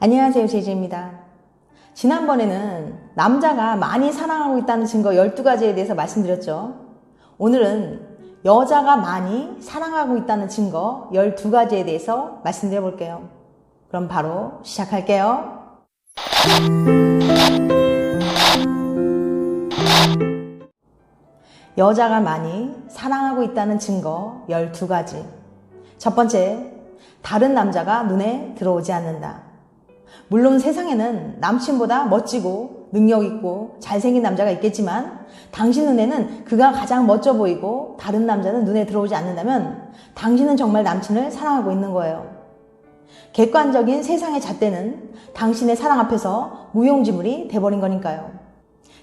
안녕하세요. 제이제입니다. 지난번에는 남자가 많이 사랑하고 있다는 증거 12가지에 대해서 말씀드렸죠. 오늘은 여자가 많이 사랑하고 있다는 증거 12가지에 대해서 말씀드려 볼게요. 그럼 바로 시작할게요. 여자가 많이 사랑하고 있다는 증거 12가지. 첫 번째, 다른 남자가 눈에 들어오지 않는다. 물론 세상에는 남친보다 멋지고 능력있고 잘생긴 남자가 있겠지만 당신 눈에는 그가 가장 멋져 보이고 다른 남자는 눈에 들어오지 않는다면 당신은 정말 남친을 사랑하고 있는 거예요. 객관적인 세상의 잣대는 당신의 사랑 앞에서 무용지물이 돼버린 거니까요.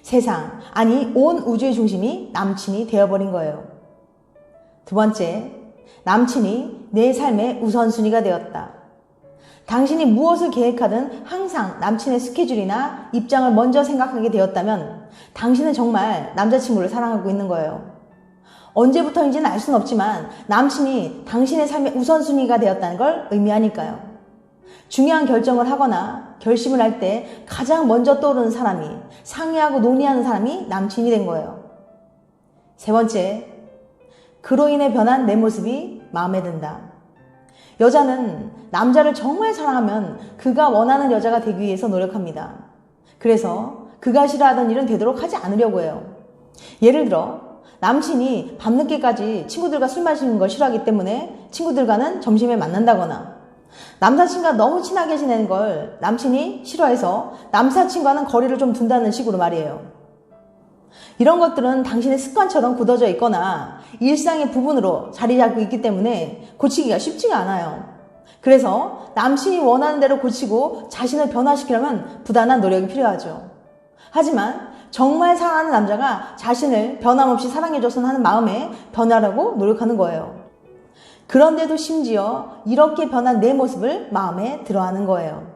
세상, 아니 온 우주의 중심이 남친이 되어버린 거예요. 두 번째, 남친이 내 삶의 우선순위가 되었다. 당신이 무엇을 계획하든 항상 남친의 스케줄이나 입장을 먼저 생각하게 되었다면 당신은 정말 남자친구를 사랑하고 있는 거예요. 언제부터인지는 알 수는 없지만 남친이 당신의 삶의 우선순위가 되었다는 걸 의미하니까요. 중요한 결정을 하거나 결심을 할 때 가장 먼저 떠오르는 사람이 상의하고 논의하는 사람이 남친이 된 거예요. 세 번째, 그로 인해 변한 내 모습이 마음에 든다. 여자는 남자를 정말 사랑하면 그가 원하는 여자가 되기 위해서 노력합니다. 그래서 그가 싫어하던 일은 되도록 하지 않으려고 해요. 예를 들어, 남친이 밤늦게까지 친구들과 술 마시는 걸 싫어하기 때문에 친구들과는 점심에 만난다거나, 남사친과 너무 친하게 지내는 걸 남친이 싫어해서 남사친과는 거리를 좀 둔다는 식으로 말이에요. 이런 것들은 당신의 습관처럼 굳어져 있거나 일상의 부분으로 자리 잡고 있기 때문에 고치기가 쉽지가 않아요. 그래서 남친이 원하는 대로 고치고 자신을 변화시키려면 부단한 노력이 필요하죠. 하지만 정말 사랑하는 남자가 자신을 변함없이 사랑해줬으면 하는 마음에 변하려고 노력하는 거예요. 그런데도 심지어 이렇게 변한 내 모습을 마음에 들어하는 거예요.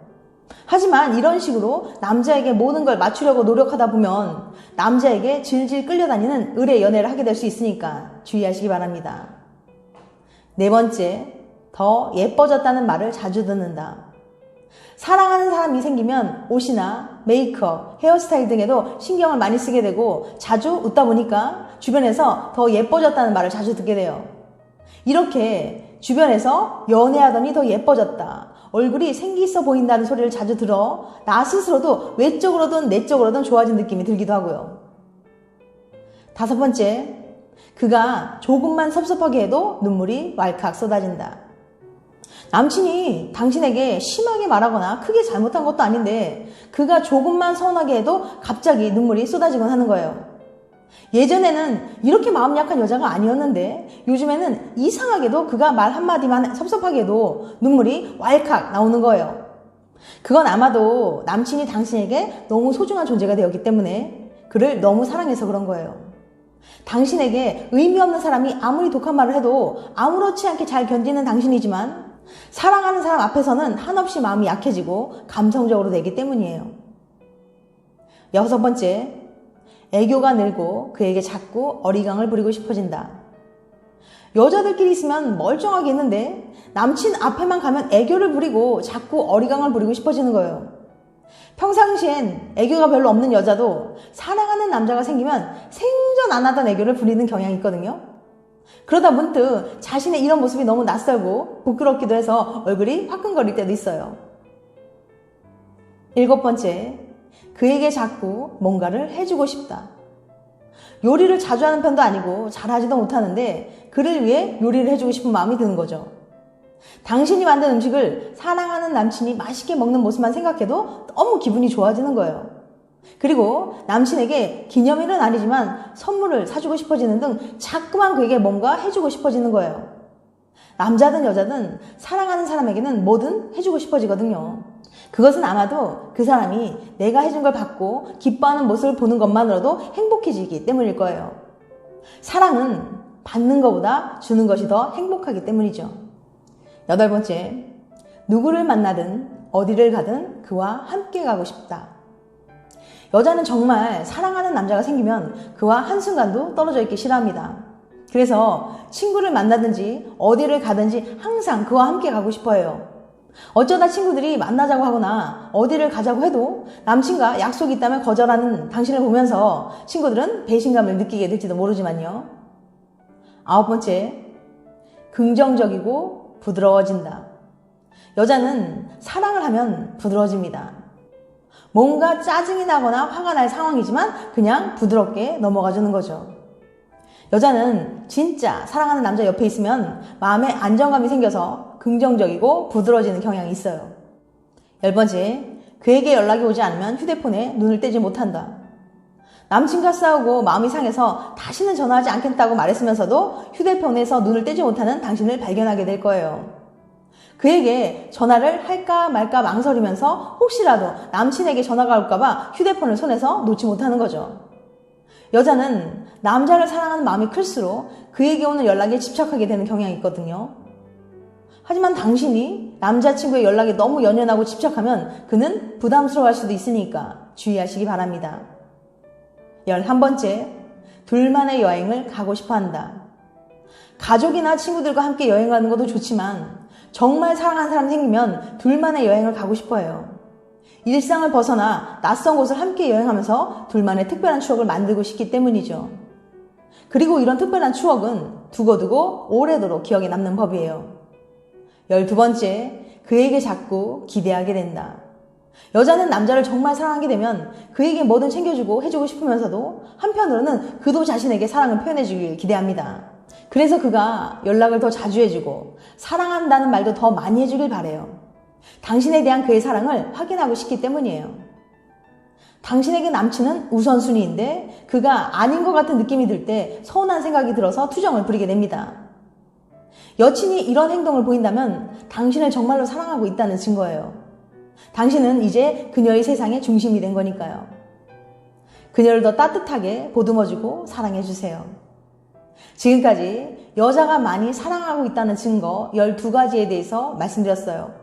하지만 이런 식으로 남자에게 모든 걸 맞추려고 노력하다 보면 남자에게 질질 끌려다니는 의뢰 연애를 하게 될 수 있으니까 주의하시기 바랍니다. 네 번째, 더 예뻐졌다는 말을 자주 듣는다. 사랑하는 사람이 생기면 옷이나 메이크업, 헤어스타일 등에도 신경을 많이 쓰게 되고 자주 웃다 보니까 주변에서 더 예뻐졌다는 말을 자주 듣게 돼요. 이렇게 주변에서 연애하더니 더 예뻐졌다. 얼굴이 생기 있어 보인다는 소리를 자주 들어 나 스스로도 외적으로든 내적으로든 좋아진 느낌이 들기도 하고요. 다섯 번째, 그가 조금만 섭섭하게 해도 눈물이 왈칵 쏟아진다. 남친이 당신에게 심하게 말하거나 크게 잘못한 것도 아닌데 그가 조금만 서운하게 해도 갑자기 눈물이 쏟아지곤 하는 거예요. 예전에는 이렇게 마음 약한 여자가 아니었는데 요즘에는 이상하게도 그가 말 한마디만 섭섭하게 해도 눈물이 왈칵 나오는 거예요. 그건 아마도 남친이 당신에게 너무 소중한 존재가 되었기 때문에 그를 너무 사랑해서 그런 거예요. 당신에게 의미 없는 사람이 아무리 독한 말을 해도 아무렇지 않게 잘 견디는 당신이지만 사랑하는 사람 앞에서는 한없이 마음이 약해지고 감성적으로 되기 때문이에요. 여섯 번째, 애교가 늘고 그에게 자꾸 어리광을 부리고 싶어진다. 여자들끼리 있으면 멀쩡하게 있는데 남친 앞에만 가면 애교를 부리고 자꾸 어리광을 부리고 싶어지는 거예요. 평상시엔 애교가 별로 없는 여자도 사랑하는 남자가 생기면 생전 안 하던 애교를 부리는 경향이 있거든요. 그러다 문득 자신의 이런 모습이 너무 낯설고 부끄럽기도 해서 얼굴이 화끈거릴 때도 있어요. 일곱 번째, 그에게 자꾸 뭔가를 해주고 싶다. 요리를 자주 하는 편도 아니고 잘하지도 못하는데 그를 위해 요리를 해주고 싶은 마음이 드는 거죠. 당신이 만든 음식을 사랑하는 남친이 맛있게 먹는 모습만 생각해도 너무 기분이 좋아지는 거예요. 그리고 남친에게 기념일은 아니지만 선물을 사주고 싶어지는 등 자꾸만 그에게 뭔가 해주고 싶어지는 거예요. 남자든 여자든 사랑하는 사람에게는 뭐든 해주고 싶어지거든요. 그것은 아마도 그 사람이 내가 해준 걸 받고 기뻐하는 모습을 보는 것만으로도 행복해지기 때문일 거예요. 사랑은 받는 것보다 주는 것이 더 행복하기 때문이죠. 여덟 번째, 누구를 만나든 어디를 가든 그와 함께 가고 싶다. 여자는 정말 사랑하는 남자가 생기면 그와 한순간도 떨어져 있기 싫어합니다. 그래서 친구를 만나든지 어디를 가든지 항상 그와 함께 가고 싶어 해요. 어쩌다 친구들이 만나자고 하거나 어디를 가자고 해도 남친과 약속이 있다면 거절하는 당신을 보면서 친구들은 배신감을 느끼게 될지도 모르지만요. 아홉 번째, 긍정적이고 부드러워진다. 여자는 사랑을 하면 부드러워집니다. 뭔가 짜증이 나거나 화가 날 상황이지만 그냥 부드럽게 넘어가 주는 거죠. 여자는 진짜 사랑하는 남자 옆에 있으면 마음에 안정감이 생겨서 긍정적이고 부드러워지는 경향이 있어요. 열 번째, 그에게 연락이 오지 않으면 휴대폰에 눈을 떼지 못한다. 남친과 싸우고 마음이 상해서 다시는 전화하지 않겠다고 말했으면서도 휴대폰에서 눈을 떼지 못하는 당신을 발견하게 될 거예요. 그에게 전화를 할까 말까 망설이면서 혹시라도 남친에게 전화가 올까봐 휴대폰을 손에서 놓지 못하는 거죠. 여자는 남자를 사랑하는 마음이 클수록 그에게 오는 연락에 집착하게 되는 경향이 있거든요. 하지만 당신이 남자친구의 연락에 너무 연연하고 집착하면 그는 부담스러워할 수도 있으니까 주의하시기 바랍니다. 11번째, 둘만의 여행을 가고 싶어 한다. 가족이나 친구들과 함께 여행을 하는 것도 좋지만 정말 사랑하는 사람이 생기면 둘만의 여행을 가고 싶어 해요. 일상을 벗어나 낯선 곳을 함께 여행하면서 둘만의 특별한 추억을 만들고 싶기 때문이죠. 그리고 이런 특별한 추억은 두고두고 오래도록 기억에 남는 법이에요. 열두 번째, 그에게 자꾸 기대하게 된다. 여자는 남자를 정말 사랑하게 되면 그에게 뭐든 챙겨주고 해주고 싶으면서도 한편으로는 그도 자신에게 사랑을 표현해주길 기대합니다. 그래서 그가 연락을 더 자주 해주고 사랑한다는 말도 더 많이 해주길 바래요. 당신에 대한 그의 사랑을 확인하고 싶기 때문이에요. 당신에게 남친은 우선순위인데 그가 아닌 것 같은 느낌이 들 때 서운한 생각이 들어서 투정을 부리게 됩니다. 여친이 이런 행동을 보인다면 당신을 정말로 사랑하고 있다는 증거예요. 당신은 이제 그녀의 세상의 중심이 된 거니까요. 그녀를 더 따뜻하게 보듬어주고 사랑해주세요. 지금까지 여자가 많이 사랑하고 있다는 증거 12가지에 대해서 말씀드렸어요.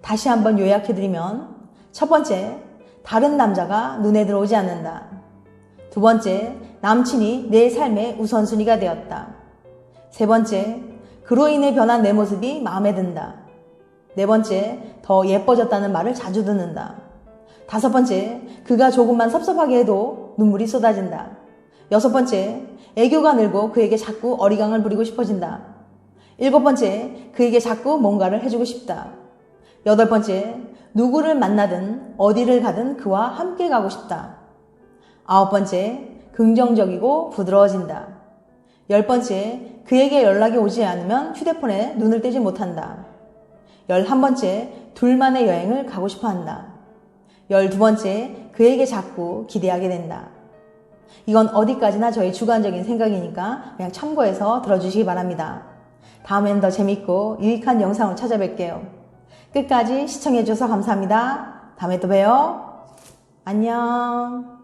다시 한번 요약해드리면 첫 번째, 다른 남자가 눈에 들어오지 않는다. 두 번째, 남친이 내 삶의 우선순위가 되었다. 세 번째, 그로 인해 변한 내 모습이 마음에 든다. 네 번째, 더 예뻐졌다는 말을 자주 듣는다. 다섯 번째, 그가 조금만 섭섭하게 해도 눈물이 쏟아진다. 여섯 번째, 애교가 늘고 그에게 자꾸 어리광을 부리고 싶어진다. 일곱 번째, 그에게 자꾸 뭔가를 해주고 싶다. 여덟 번째, 누구를 만나든 어디를 가든 그와 함께 가고 싶다. 아홉 번째, 긍정적이고 부드러워진다. 열 번째, 그에게 연락이 오지 않으면 휴대폰에 눈을 떼지 못한다. 열한 번째, 둘만의 여행을 가고 싶어 한다. 열두 번째, 그에게 자꾸 기대하게 된다. 이건 어디까지나 저희 주관적인 생각이니까 그냥 참고해서 들어주시기 바랍니다. 다음엔 더 재밌고 유익한 영상을 찾아뵐게요. 끝까지 시청해주셔서 감사합니다. 다음에 또 봬요. 안녕.